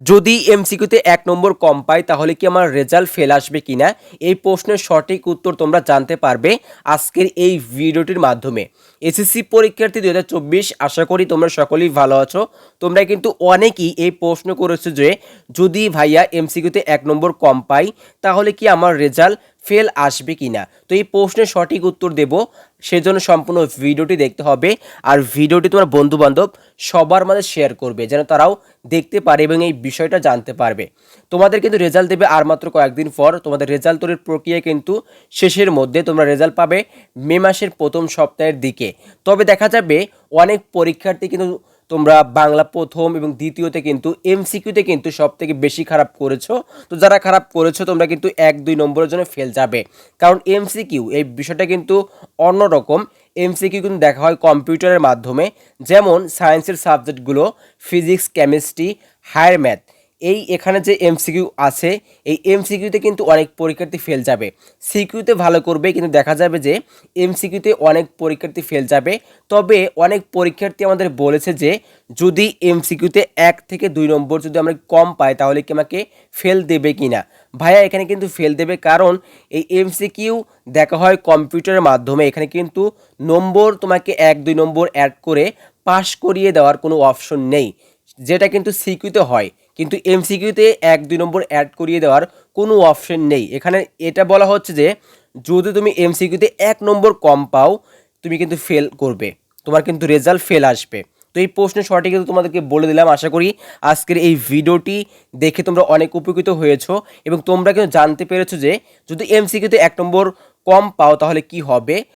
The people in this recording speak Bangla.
যদি এমসিকিউতে এক নম্বর কম পাই, তাহলে কি আমার রেজাল্ট ফেল আসবে কিনা? এই প্রশ্নের সঠিক উত্তর তোমরা জানতে পারবে আজকের এই ভিডিওটির মাধ্যমে। এসএসসি পরীক্ষার্থী দু হাজার চব্বিশ, আশা করি তোমরা সকলেই ভালো আছো। তোমরা কিন্তু অনেকেই এই প্রশ্ন করেছ যে, যদি ভাইয়া এমসিকিউতে এক নম্বর কম পাই, তাহলে কি আমার রেজাল্ট ফেল আসবে কিনা তো এই প্রশ্নের সঠিক উত্তর দেব। সেজন্য সম্পূর্ণ ভিডিওটি দেখতে হবে আর ভিডিওটি তোমার বন্ধু বান্ধব সবার মাঝে শেয়ার করবে, যেন তারাও দেখতে পারে এবং এই বিষয়টা জানতে পারবে। তোমাদের কিন্তু রেজাল্ট দেবে আর মাত্র কয়েকদিন পর। তোমাদের রেজাল্ট তৈরির প্রক্রিয়া কিন্তু শেষের মধ্যে তোমরা রেজাল্ট পাবে মে মাসের প্রথম সপ্তাহের দিকে। তবে দেখা যাবে অনেক পরীক্ষার্থী কিন্তু তোমরা বাংলা প্রথম এবং দ্বিতীয়তে কিন্তু এমসিকিউতে কিন্তু সব থেকে বেশি খারাপ করেছ। তো যারা খারাপ করেছ, তোমরা কিন্তু এক, দুই নম্বরের জন্য ফেল যাবে। কারণ এমসিকিউ, এই বিষয়টা কিন্তু অন্যরকম। এমসিকিউ কিন্তু দেখা হয় কম্পিউটারের মাধ্যমে। যেমন সায়েন্সের সাবজেক্টগুলো, ফিজিক্স, কেমিস্ট্রি, হায়ার ম্যাথ। এই এখানে যে এমসিকিউ আছে, এই এমসিকিউতে কিন্তু অনেক পরীক্ষার্থী ফেল যাবে। সিকিউতে ভালো করবে, কিন্তু দেখা যাবে যে এমসিকিউতে অনেক পরীক্ষার্থী ফেল যাবে। তবে অনেক পরীক্ষার্থী আমাদের বলেছে যে, যদি এমসিকিউতে এক থেকে দুই নম্বর যদি আমরা কম পাই, তাহলে কি আমাকে ফেল দেবে কি না ভাইয়া, এখানে কিন্তু ফেল দেবে কারণ এই এমসিকিউ দেখা হয় কম্পিউটারের মাধ্যমে। এখানে কিন্তু নম্বর তোমাকে এক, দুই নম্বর অ্যাড করে পাশ করিয়ে দেওয়ার কোনো অপশন নেই, যেটা কিন্তু সিকিউতে হয়। কিন্তু এমসিকিউতে এক, দুই নম্বর অ্যাড করিয়ে দেওয়ার কোনো অপশন নেই। এখানে এটা বলা হচ্ছে যে, যদি তুমি এমসিকিউতে এক নম্বর কম পাও, তুমি কিন্তু ফেল করবে। তোমার কিন্তু রেজাল্ট ফেল আসবে। তো এই প্রশ্নের সঠিক কিন্তু তোমাদেরকে বলে দিলাম। আশা করি আজকের এই ভিডিওটি দেখে তোমরা অনেক উপকৃত হয়েছো এবং তোমরা কিন্তু জানতে পেরেছ যে, যদি এমসিকিউতে এক নম্বর কম পাও, তাহলে কি হবে?